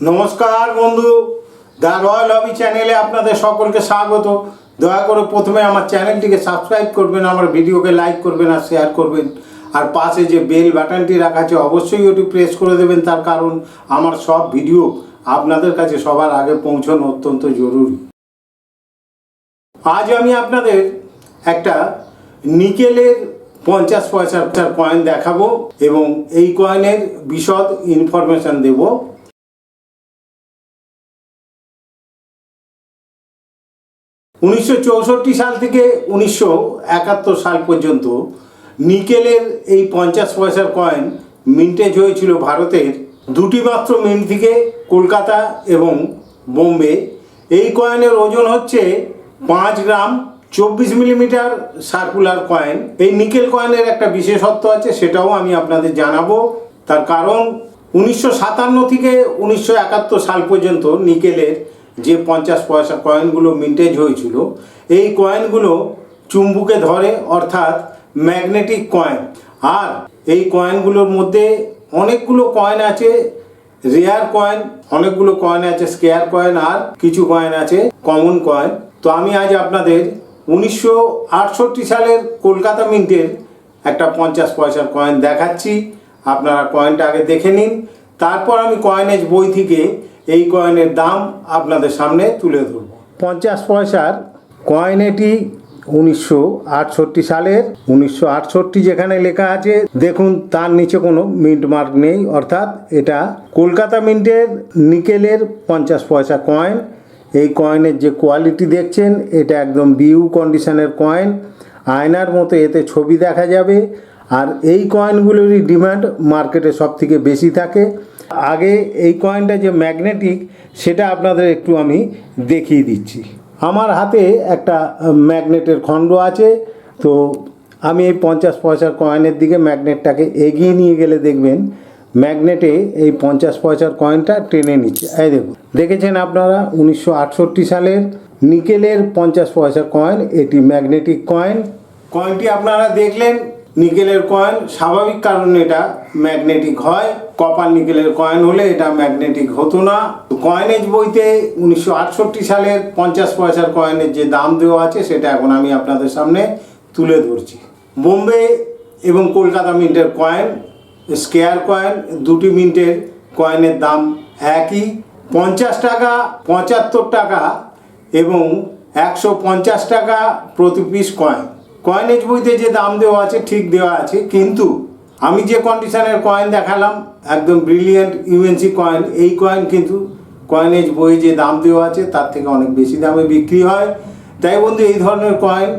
নমস্কার বন্ধু the royal হবি চ্যানেলে আপনাদের সকলকে স্বাগত। দয়া করে প্রথমে আমার চ্যানেলটিকে সাবস্ক্রাইব করবেন, আমার ভিডিওকে লাইক করবেন আর শেয়ার করবেন। আর পাশে যে বেল বাটনটি রাখা আছে, অবশ্যই ওটি প্রেস করে দেবেন, তার কারণ আমার সব ভিডিও আপনাদের কাছে সবার আগে পৌঁছানো অত্যন্ত জরুরি। আজ আমি আপনাদের একটা নিকেলের পঞ্চাশ পয়সার কয়েন দেখাবো এবং এই কয়েনের বিশদ ইনফরমেশন দেবো। উনিশশো চৌষট্টি সাল থেকে উনিশশো একাত্তর সাল পর্যন্ত নিকেলের এই পঞ্চাশ পয়সার কয়েন মিন্টেজ হয়েছিল ভারতের দুটি মাত্র মিন্ট থেকে কলকাতা এবং বোম্বে। এই কয়েনের ওজন হচ্ছে পাঁচ গ্রাম চব্বিশ মিলিমিটার সার্কুলার কয়েন এই নিকেল কয়েনের একটা বিশেষত্ব আছে, সেটাও আমি আপনাদের জানাব। তার কারণ উনিশশো সাতান্ন থেকে উনিশশো একাত্তর সাল পর্যন্ত নিকেলের যে পঞ্চাশ পয়সা কয়েনগুলো মিন্টেজ হয়েছিল, এই কয়েনগুলো চুম্বুকে ধরে অর্থাৎ ম্যাগনেটিক কয়েন আর এই কয়েনগুলোর মধ্যে অনেকগুলো কয়েন আছে রেয়ার কয়েন অনেকগুলো কয়েন আছে স্কেয়ার কয়েন আর কিছু কয়েন আছে কমন কয়েন তো আমি আজ আপনাদের উনিশশো আটষট্টি সালের কলকাতা মিন্টের একটা পঞ্চাশ পয়সার কয়েন দেখাচ্ছি। আপনারা কয়েনটা আগে দেখে নিন। তারপর আমি কয়েনেজ বই থেকে এই কয়েনের দাম আপনাদের সামনে তুলে ধরব। পঞ্চাশ পয়সার কয়েন এটি উনিশশো আটষট্টি সালের, উনিশশো আটষট্টি যেখানে লেখা আছে, দেখুন তার নিচে কোনো মিন্ট মার্ক নেই, অর্থাৎ এটা কলকাতা মিন্টের নিকেলের পঞ্চাশ পয়সা কয়েন। এই কয়েনের যে কোয়ালিটি দেখছেন, এটা একদম বিউ কন্ডিশনের কয়েন। আয়নার মতো এতে ছবি দেখা যাবে। আর এই কয়েনগুলোরই ডিমান্ড মার্কেটে সব থেকে বেশি থাকে। আগে এই কয়েনটা যে ম্যাগনেটিক সেটা আপনাদের একটু আমি দেখিয়ে দিচ্ছি। আমার হাতে একটা ম্যাগনেটের খণ্ড আছে। তো আমি এই পঞ্চাশ পয়সার কয়েনের দিকে ম্যাগনেটটাকে এগিয়ে নিয়ে গেলে দেখবেন ম্যাগনেটে এই পঞ্চাশ পয়সার কয়েনটা টেনে নিচ্ছে। এই দেখুন, দেখেছেন আপনারা, উনিশশো আটষট্টি সালের নিকেলের পঞ্চাশ পয়সা কয়েন এটি ম্যাগনেটিক কয়েন কয়েনটি আপনারা দেখলেন নিকেলের কয়েন স্বাভাবিক কারণে এটা ম্যাগনেটিক হয়। কপার নিকেলের কয়েন হলে এটা ম্যাগনেটিক হতো না। কয়েনেজ বইতে উনিশশো আটষট্টি সালের পঞ্চাশ পয়সার কয়েনের যে দাম দেওয়া আছে, সেটা এখন আমি আপনাদের সামনে তুলে ধরছি। বোম্বে এবং কলকাতা মিন্টের কয়েন স্কেয়ার কয়েন দুটি মিন্টের কয়েনের দাম একই। পঞ্চাশ টাকা, পঁচাত্তর টাকা এবং একশো পঞ্চাশ টাকা প্রতি পিস কয়েন কয়েনেজ বইতে যে দাম দেওয়া আছে, ঠিক দেওয়া আছে, কিন্তু আমি যে কন্ডিশনের কয়েন দেখালাম, একদম ব্রিলিয়েন্ট ইউএনসি কয়েন এই কয়েন কিন্তু কয়েনেজ বই যে দাম দেওয়া আছে, তার থেকে অনেক বেশি দামে বিক্রি হয়। তাই বন্ধু, এই ধরনের কয়েন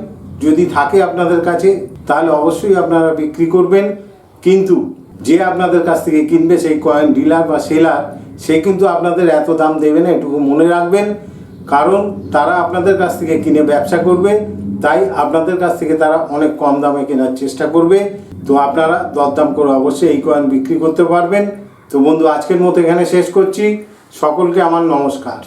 যদি থাকে আপনাদের কাছে, তাহলে অবশ্যই আপনারা বিক্রি করবেন। কিন্তু যে আপনাদের কাছ থেকে কিনবে সেই কয়েন ডিলার বা সেলার সে কিন্তু আপনাদের এত দাম দেবে না, এটুকু মনে রাখবেন। কারণ তারা আপনাদের কাছ থেকে কিনে ব্যবসা করবে। তাই আপনাদের কাছ থেকে তারা অনেক কম দামে কেনার চেষ্টা করবে। তো আপনারা দরদাম করে অবশ্যই এই কয়েন বিক্রি করতে পারবেন। তো বন্ধু, আজকের মতো এখানে শেষ করছি। সকলকে আমার নমস্কার।